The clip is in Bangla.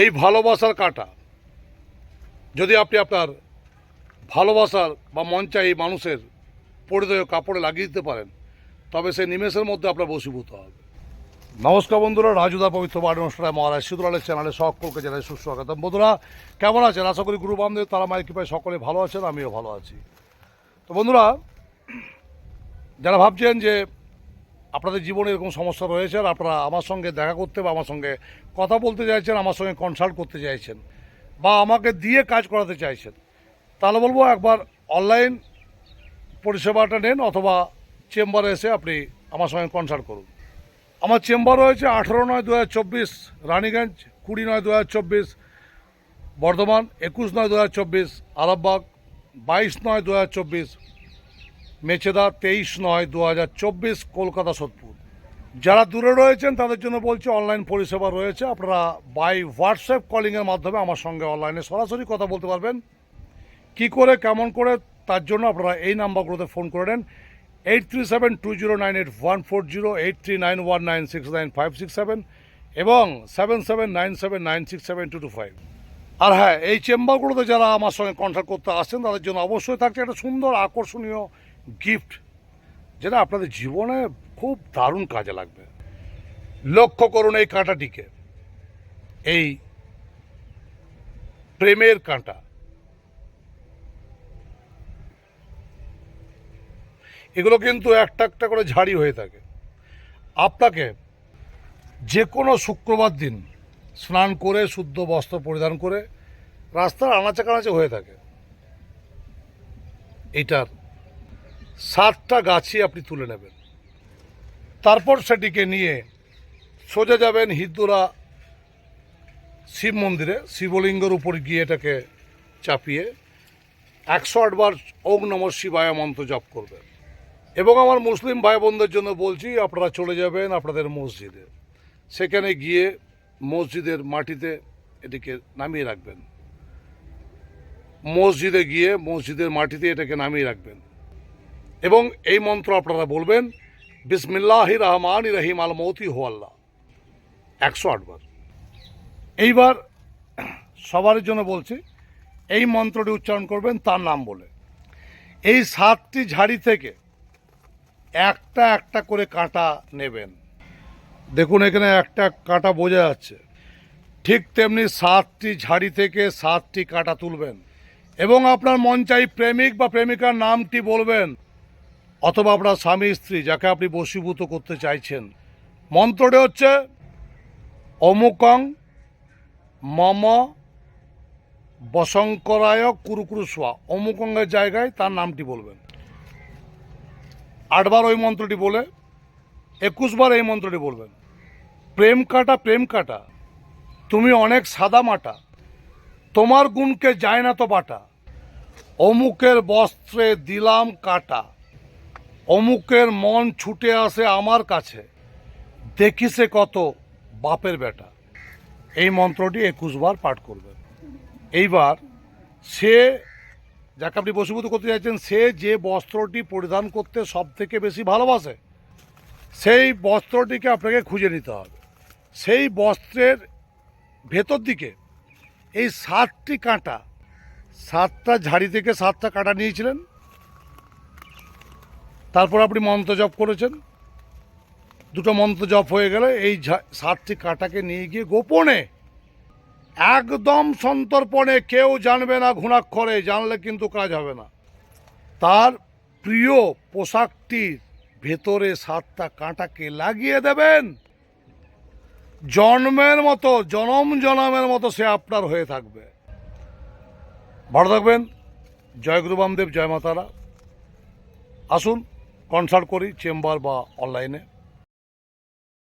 এই ভালোবাসার কাঁটা। যদি আপনি আপনার ভালোবাসার বা মন চাই মানুষের পরিধেয় কাপড়ে লাগিয়ে দিতে পারেন, তবে সেই নিমেষের মধ্যে আপনার বসীভূত হবে। নমস্কার বন্ধুরা রাজুদা পবিত্র বাড়ি অনুষ্ঠানে মহারাজ সিদ্ধুলালের চ্যানেলে সকলকে জানাই সুস্বাগতম। বন্ধুরা, কেমন আছেন? আশা করি গুরু বান্ধব তারা মায়ের কৃপায় সকলে ভালো আছেন, আমিও ভালো আছি। তো বন্ধুরা, যারা ভাবছেন যে আপনাদের জীবনে এরকম সমস্যা রয়েছে আর আপনারা আমার সঙ্গে দেখা করতে বা আমার সঙ্গে কথা বলতে চাইছেন, আমার সঙ্গে কনসাল্ট করতে চাইছেন বা আমাকে দিয়ে কাজ করাতে চাইছেন, তাহলে বলব একবার অনলাইন পরিষেবাটা নেন অথবা চেম্বারে এসে আপনি আমার সঙ্গে কনসাল্ট করুন। আমার চেম্বার রয়েছে আঠেরো নয় দু হাজার চব্বিশ, রানীগঞ্জ কুড়ি নয় দু হাজার চব্বিশ, বর্ধমান একুশ নয় দু হাজার চব্বিশ, আরামবাগ বাইশ নয় দু হাজার চব্বিশ মেচেদা তেইশ নয় দু হাজার চব্বিশ কলকাতা সোদপুর। যারা দূরে রয়েছেন, তাদের জন্য বলছি অনলাইন পরিষেবা রয়েছে। আপনারা বাই হোয়াটসঅ্যাপ কলিংয়ের মাধ্যমে আমার সঙ্গে অনলাইনে সরাসরি কথা বলতে পারবেন। কি করে, কেমন করে, তার জন্য আপনারা এই নাম্বারগুলোতে ফোন করে নেন। Eight three seven two zero nine eight one four zero, eight three nine one nine six nine five six seven এবং seven seven nine seven nine six seven two two five. আর হ্যাঁ এই চেম্বারগুলোতে যারা আমার সঙ্গে কন্ট্যাক্ট করতে আসছেন, তাদের জন্য অবশ্যই থাকছে। একটা সুন্দর, আকর্ষণীয় গিফট যেটা আপনাদের জীবনে খুব দারুণ কাজে লাগবে। লক্ষ্য করুন এই কাঁটাটিকে। এই প্রেমের কাঁটা। এগুলো কিন্তু একটা একটা করে ঝাড়ি হয়ে থাকে। আপনাকে যে কোনো শুক্রবার দিন স্নান করে, শুদ্ধ বস্ত্র পরিধান করে রাস্তার আনাচে কানাচে হয়ে থাকে। এইটার সাতটা গাছই আপনি তুলে নেবেন। তারপর সেটিকে নিয়ে সোজা যাবেন হিন্দুরা শিব মন্দিরে, শিবলিঙ্গের উপর গিয়ে এটাকে চাপিয়ে একশো আটবার ওং নম শিবায় মন্ত্র জপ করবেন। এবং আমার মুসলিম ভাই বোনদের জন্য বলছি, আপনারা চলে যাবেন আপনাদের মসজিদে। সেখানে গিয়ে মসজিদের মাটিতে এটিকে নামিয়ে রাখবেন। মসজিদে গিয়ে মসজিদের মাটিতে এটাকে নামিয়ে রাখবেন। এবং এই মন্ত্র আপনারা বলবেন, বিসমিল্লাহ রহমান রহিম, আল মৌতি হো আল্লাহ। একশো আটবার এইবার সবার জন্য বলছি, এই মন্ত্রটি উচ্চারণ করবেন তার নাম বলে। এই সাতটি ঝাড়ি থেকে একটা একটা করে কাঁটা নেবেন। দেখুন, এখানে একটা কাঁটা বোঝা যাচ্ছে। ঠিক তেমনি সাতটি ঝাড়ি থেকে সাতটি কাঁটা তুলবেন এবং আপনার মন চাই প্রেমিক বা প্রেমিকার নামটি বলবেন। অথবা আপনার স্বামী, স্ত্রী, যাকে আপনি বশীভূত করতে চাইছেন। মন্ত্রটি হচ্ছে, অমুকং মম বশঙ্করায় কুরুকুরু সোয়া অমুকঙ্গের জায়গায় তার নামটি বলবেন। আটবার ওই মন্ত্রটি বলে, একুশবার এই মন্ত্রটি বলবেন। প্রেম কাটা প্রেম কাটা, তুমি অনেক সাদা মাটা, তোমার গুণকে যায় না তো বাটা, অমুকের বস্ত্রে দিলাম কাটা। অমুকের মন ছুটে আসে আমার কাছে। দেখি সে কত বাপের বেটা। এই মন্ত্রটি একুশবার পাঠ করবেন এইবার সে, যাকে আপনি বসীভূত করতে চাইছেন, সে যে বস্ত্রটি পরিধান করতে সব থেকে বেশি ভালোবাসে, সেই বস্ত্রটিকে আপনাকে খুঁজে নিতে হবে। সেই বস্ত্রের ভেতর দিকে এই সাতটি কাঁটা, সাতটা ঝাড়ি থেকে সাতটা কাঁটা নিয়েছিলেন। তারপর আপনি মন্ত্র জপ করেছেন। দুটো মন্ত্র জপ হয়ে গেলে এই সাতটি কাঁটাকে নিয়ে গিয়ে গোপনে একদম সন্তর্পণে কেউ জানবে না ঘুণাক্ষরে, জানলে কিন্তু কাজ হবে না। তার প্রিয় পোশাকটির ভেতরে সাতটা কাঁটাকে লাগিয়ে দেবেন। জন্মের মতো, জনম জনমের মতো সে আপনার হয়ে থাকবে। ভালো থাকবেন। জয় গুরু বামদেব, জয় মাতারা আসুন। কনসাল্ট করি চেম্বার বা অনলাইনে।